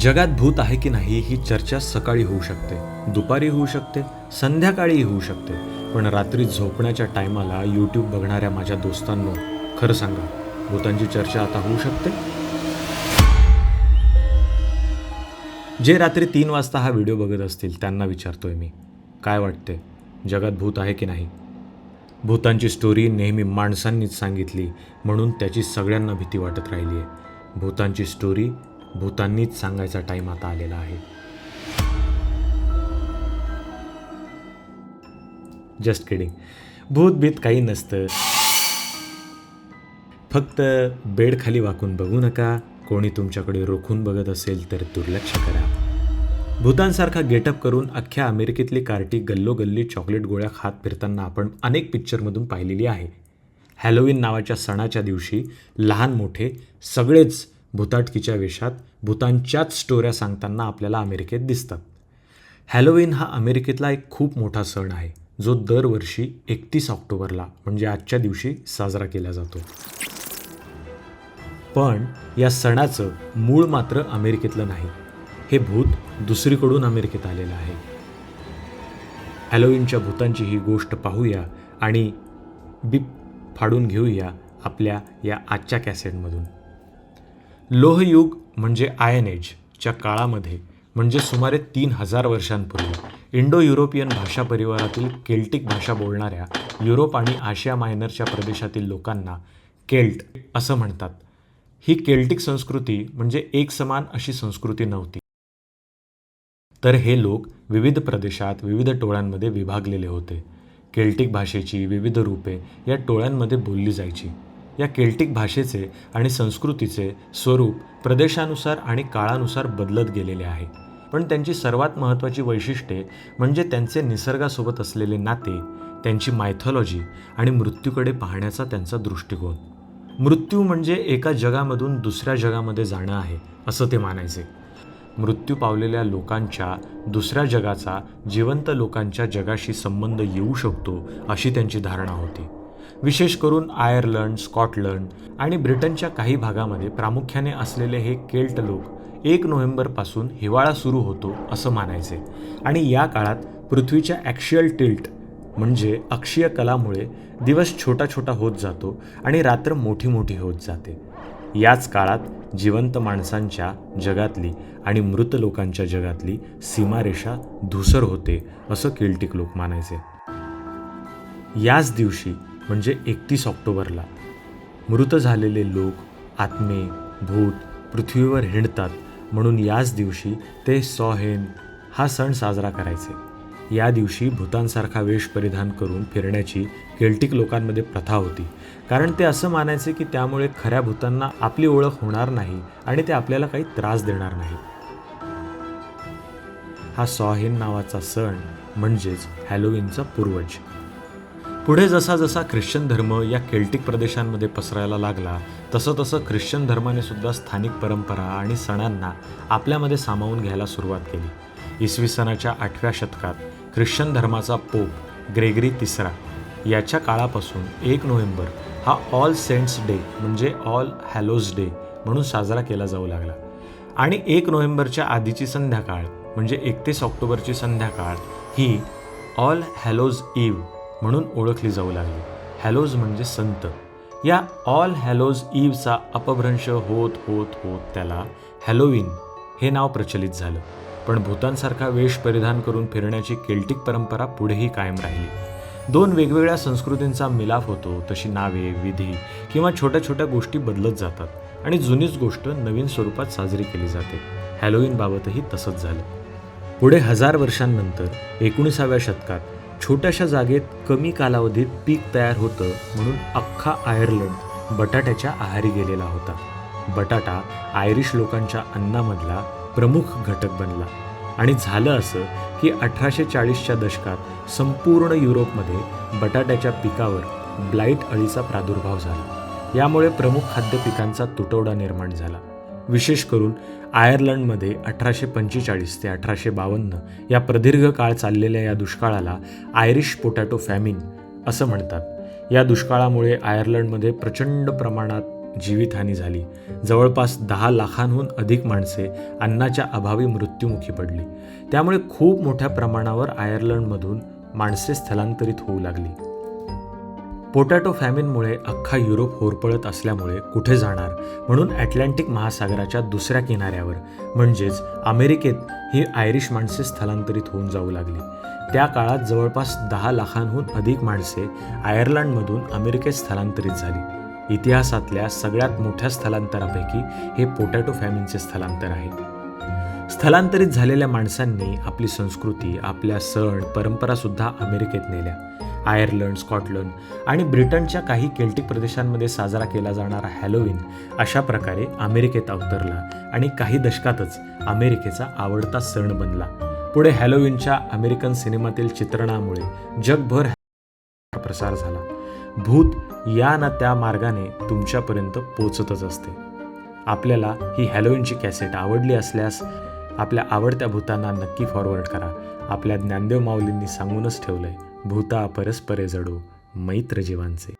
जगात भूत आहे की नाही ही चर्चा सकाळी होऊ शकते दुपारी होऊ शकते संध्याकाळी होऊ शकते. पण रात्री झोपण्याच्या टायमाला यूट्यूब बघणाऱ्या माझ्या दोस्तांनो खरं सांगा भूतांची चर्चा आता होऊ शकते? जे रात्री तीन वाजता हा व्हिडिओ बघत असतील त्यांना विचारतोय मी काय वाटते? जगात भूत आहे की नाही? भूतांची स्टोरी नेहमी माणसांनीच सांगितली म्हणून त्याची सगळ्यांना भीती वाटत राहिली आहे भूतांची स्टोरी भूतांनीच सांगायचा टाईम आता आलेला आहे. जस्ट किडिंग भूत भीत काही नसतं. फक्त बेड खाली वाकून बघू नका. कोणी तुमच्याकडे रोखून बघत असेल तर दुर्लक्ष करा. भूतांसारखा गेटअप करून अख्ख्या अमेरिकेतली कार्टी गल्लोगल्ली चॉकलेट गोळ्या खात फिरताना आपण अनेक पिक्चरमधून पाहिलेली आहे. हॅलोविन नावाच्या सणाच्या दिवशी लहान मोठे सगळेच भूताटकीच्या वेशात भूतांच्याच स्टोऱ्या सांगताना आपल्याला अमेरिकेत दिसतात. हॅलोविन हा अमेरिकेतला एक खूप मोठा सण आहे जो दरवर्षी एकतीस ऑक्टोबरला म्हणजे आजच्या दिवशी साजरा केला जातो. पण या सणाचं मूळ मात्र अमेरिकेतलं नाही. हे भूत दुसरीकडून अमेरिकेत आलेलं आहे. हॅलोविनच्या भूतांची ही गोष्ट पाहूया आणि बीप फाडून घेऊया आपल्या या आजच्या कॅसेटमधून. लोहयुग म्हणजे आयन एजच्या काळामध्ये म्हणजे सुमारे तीन हजार वर्षांपूर्वी इंडो युरोपियन भाषा परिवारातील केल्टिक भाषा बोलणाऱ्या युरोप आणि आशिया मायनरच्या प्रदेशातील लोकांना केल्ट असं म्हणतात. ही केल्टिक संस्कृती म्हणजे एक समान अशी संस्कृती नव्हती. तर हे लोक विविध प्रदेशात विविध टोळ्यांमध्ये विभागलेले होते. केल्टिक भाषेची विविध रूपे या टोळ्यांमध्ये बोलली जायची. या केल्टिक भाषेचे आणि संस्कृतीचे स्वरूप प्रदेशानुसार आणि काळानुसार बदलत गेलेले आहे. पण त्यांची सर्वात महत्त्वाची वैशिष्ट्ये म्हणजे त्यांचे निसर्गासोबत असलेले नाते त्यांची मायथॉलॉजी आणि मृत्यूकडे पाहण्याचा त्यांचा दृष्टिकोन. मृत्यू म्हणजे एका जगामधून दुसऱ्या जगामध्ये जाणं आहे असं ते मानायचे. मृत्यू पावलेल्या लोकांच्या दुसऱ्या जगाचा जिवंत लोकांच्या जगाशी संबंध येऊ शकतो अशी त्यांची धारणा होती. विशेष करून आयर्लंड स्कॉटलंड आणि ब्रिटनच्या काही भागामध्ये प्रामुख्याने असलेले हे केल्ट लोक एक नोव्हेंबरपासून हिवाळा सुरू होतो असं मानायचे. आणि या काळात पृथ्वीच्या ॲक्शियल टिल्ट म्हणजे अक्षीय कलामुळे दिवस छोटा छोटा होत जातो आणि रात्र मोठी मोठी होत जाते. याच काळात जिवंत माणसांच्या जगातली आणि मृत लोकांच्या जगातली सीमारेषा धुसर होते असं केल्टिक लोक मानायचे. याच दिवशी म्हणजे एकतीस ऑक्टोबरला. मृत झालेले लोक आत्मे भूत पृथ्वीवर हिंडतात म्हणून याच दिवशी ते सॉहेन हा सण साजरा करायचे. या दिवशी भूतांसारखा वेश परिधान करून फिरण्याची केल्टिक लोकांमध्ये प्रथा होती. कारण ते असं मानायचे की त्यामुळे खऱ्या भूतांना आपली ओळख होणार नाही आणि ते आपल्याला काही त्रास देणार नाही. हा सॉहेन नावाचा सण म्हणजेच हॅलोविनचा पूर्वज. पुढे जसा जसा ख्रिश्चन धर्म या केल्टिक प्रदेशांमध्ये पसरायला लागला तसं तसं ख्रिश्चन धर्माने सुद्धा स्थानिक परंपरा आणि सणांना आपल्यामध्ये सामावून घ्यायला सुरुवात केली. इसवी सनाच्या आठव्या शतकात ख्रिश्चन धर्माचा पोप ग्रेगरी तिसरा याच्या काळापासून एक नोव्हेंबर हा ऑल सेंट्स डे म्हणजे ऑल हॅलोज डे म्हणून साजरा केला जाऊ लागला. आणि एक नोव्हेंबरच्या आधीची संध्याकाळ म्हणजे एकतीस ऑक्टोबरची संध्याकाळ ही ऑल हॅलोज इव्ह म्हणून ओळखली जाऊ लागली. हॅलोज म्हणजे संत. या ऑल हॅलोज ईवचा अपभ्रंश होत होत होत त्याला हॅलोविन हे नाव प्रचलित झालं. पण भूतांसारखा वेश परिधान करून फिरण्याची केल्टिक परंपरा पुढेही कायम राहिली. दोन वेगवेगळ्या संस्कृतींचा मिलाफ होतो तशी नावे विधी किंवा छोट्या छोट्या गोष्टी बदलत जातात आणि जुनीच गोष्ट नवीन स्वरूपात साजरी केली जाते. हॅलोविनबाबतही तसंच झालं. पुढे हजार वर्षांनंतर एकोणीसाव्या शतकात छोट्याशा जागेत कमी कालावधीत पीक तयार होतं म्हणून अख्खा आयर्लंड बटाट्याच्या आहारी गेलेला होता. बटाटा आयरिश लोकांच्या अन्नामधला प्रमुख घटक बनला. आणि झालं असं की अठराशे चाळीसच्या दशकात संपूर्ण युरोपमध्ये बटाट्याच्या पिकावर ब्लाईट अळीचा प्रादुर्भाव झाला. यामुळे प्रमुख खाद्य पिकांचा तुटवडा निर्माण झाला. विशेष करून आयर्लंडमध्ये अठराशे पंचेचाळीस ते अठराशे बावन्न या प्रदीर्घ काळ चाललेल्या या दुष्काळाला आयरिश पोटॅटो फॅमिन असं म्हणतात. या दुष्काळामुळे आयर्लंडमध्ये प्रचंड प्रमाणात जीवितहानी झाली. जवळपास दहा लाखांहून अधिक माणसे अन्नाच्या अभावी मृत्युमुखी पडली. त्यामुळे खूप मोठ्या प्रमाणावर आयर्लंडमधून माणसे स्थलांतरित होऊ लागली. पोटॅटो फॅमिनमुळे अख्खा युरोप होरपळत असल्यामुळे कुठे जाणार? म्हणून ॲटलांटिक महासागराच्या दुसऱ्या किनाऱ्यावर म्हणजेच अमेरिकेत ही आयरिश माणसे स्थलांतरित होऊन जाऊ लागली. त्या काळात जवळपास दहा लाखांहून अधिक माणसे आयर्लंडमधून अमेरिकेत स्थलांतरित झाली. इतिहासातल्या सगळ्यात मोठ्या स्थलांतरापैकी हे पोटॅटो फॅमिनचे स्थलांतर आहे. स्थलांतरित झालेल्या माणसांनी आपली संस्कृती आपल्या सण परंपरासुद्धा अमेरिकेत नेल्या. आयर्लंड स्कॉटलंड आणि ब्रिटनच्या काही केल्टिक प्रदेशांमध्ये साजरा केला जाणारा हॅलोविन अशा प्रकारे अमेरिकेत अवतरला आणि काही दशकातच अमेरिकेचा आवडता सण बनला. पुढे हॅलोविनच्या अमेरिकन सिनेमातील चित्रणामुळे जगभर प्रसार झाला. भूत या ना त्या मार्गाने तुमच्यापर्यंत पोचतच असते. आपल्याला ही हॅलोविनची कॅसेट आवडली असल्यास आपल्या आवडत्या भूतांना नक्की फॉरवर्ड करा. आपल्या ज्ञानदेव माऊलींनी सांगूनच ठेवलंय भूता परस्परे जडो मैत्र जीवांचे